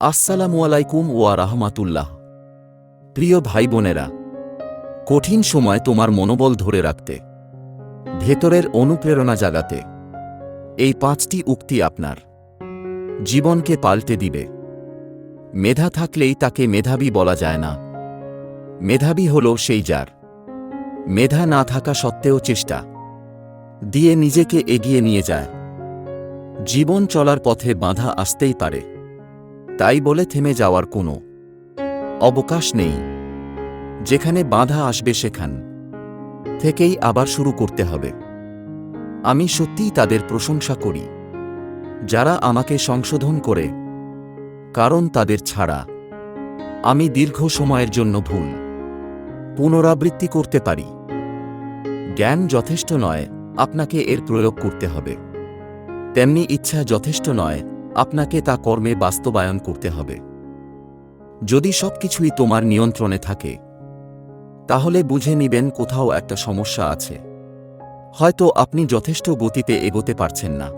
আসসালামু আলাইকুম ওয়া রাহমাতুল্লাহ। প্রিয় ভাই বোনেরা কঠিন সময় তোমার মনোবল ধরে রাখতে, ভেতরের অনুপ্রেরণা জাগাতে, এই পাঁচটি উক্তি আপনার। জীবনকে পাল্টে দিবে। মেধা থাকলেই তাকে মেধাবী বলা যায় না। মেধাবী হল সেই যার। মেধা না থাকা সত্ত্বেও চেষ্টা। দিয়ে নিজেকে এগিয়ে নিয়ে যায়। জীবন চলার পথে বাধা আসতেই পারে। তাই বলে থেমে যাওয়ার কোনো অবকাশ নেই। যেখানে বাধা আসবে সেখান থেকেই আবার শুরু করতে হবে। আমি সত্যিই তাদের প্রশংসা করি। যারা আমাকে সংশোধন করে, কারণ তাদের ছাড়া আমি দীর্ঘ সময়ের জন্য ভুল। পুনরাবৃত্তি করতে পারি। জ্ঞান যথেষ্ট নয়, আপনাকে এর প্রয়োগ করতে হবে। তেমনি ইচ্ছা যথেষ্ট নয় আপনাকে তা কর্মে বাস্তবায়ন করতে হবে। যদি সব কিছুই তোমার নিয়ন্ত্রণে থাকে, তাহলে বুঝে নিবেন কোথাও একটা সমস্যা আছে। হয়তো আপনি যথেষ্ট গতিতে এগোতে পারছেন না।